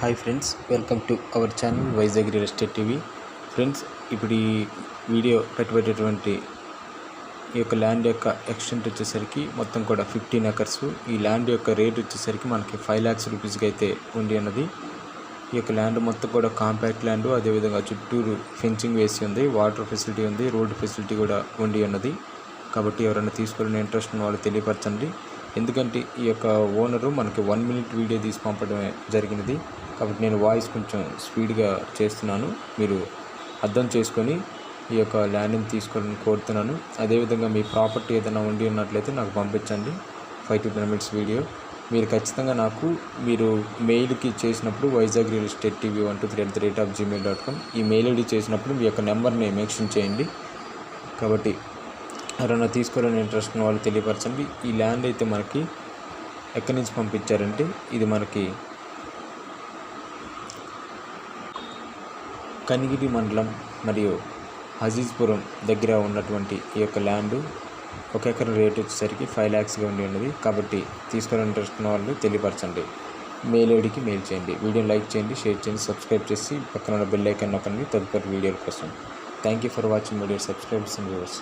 Hi friends welcome to our channel Vizag real estate TV. Friends ఇప్పుడు ఈ video పెట్టబడేటువంటి ఈ యొక్క ల్యాండ్ యొక్క ఎక్స్టెంట్ వచ్చేసరికి మొత్తం కూడా ఫిఫ్టీన్ ఎకర్స్. ఈ ల్యాండ్ యొక్క రేట్ వచ్చేసరికి మనకి ఫైవ్ ల్యాక్స్ రూపీస్కి అయితే ఉండి ఉన్నది ఈ యొక్క ల్యాండ్ మొత్తం కూడా కాంపాక్ట్ ల్యాండ్ అదేవిధంగా చుట్టూరు ఫెన్సింగ్ వేసి ఉంది వాటర్ ఫెసిలిటీ ఉంది రోడ్డు ఫెసిలిటీ కూడా ఉండి ఉన్నది కాబట్టి ఎవరైనా తీసుకోవాలని ఇంట్రెస్ట్ ఉన్న వాళ్ళు తెలియపరచండి. ఎందుకంటే ఈ యొక్క ఓనరు మనకి వన్ మినిట్ వీడియో తీసి పంపడం జరిగినది. కాబట్టి నేను వాయిస్ కొంచెం స్పీడ్గా చేస్తున్నాను. మీరు అర్థం చేసుకొని ఈ యొక్క ల్యాండ్ని తీసుకోవాలని కోరుతున్నాను. అదేవిధంగా మీ ప్రాపర్టీ ఏదైనా ఉండి ఉన్నట్లయితే నాకు పంపించండి. Five to ten minutes video. మీరు ఖచ్చితంగా నాకు మీరు మెయిల్కి చేసినప్పుడు Vizag real estate TV one two three at the rate of Gmail dot com email ID చేసినప్పుడు మీ యొక్క నెంబర్ని మెన్షన్ చేయండి. కాబట్టి ఎవరైనా తీసుకోవాలని ఇంట్రెస్ట్ ఉన్న వాళ్ళు తెలియపరచండి. ఈ ల్యాండ్ అయితే మనకి ఎక్కడి నుంచి పంపించారంటే ఇది మనకి కనిగిరి మండలం మరియు హజీజ్పురం దగ్గర ఉన్నటువంటి ఈ యొక్క ల్యాండ్ ఒక ఎకరం రేట్ వచ్చేసరికి ఫైవ్ ల్యాక్స్గా ఉండి ఉన్నది. కాబట్టి తీసుకోవాలని ఇంట్రెస్ట్ ఉన్న వాళ్ళు తెలియపరచండి. మెయిల్ ఐడికి మెయిల్ చేయండి. వీడియోని లైక్ చేయండి షేర్ చేయండి సబ్స్క్రైబ్ చేసి పక్కన ఉన్న బెల్ ఐకాన్ నొక్కండి తదుపరి వీడియోల కోసం. Thank you for watching video subscribes and viewers.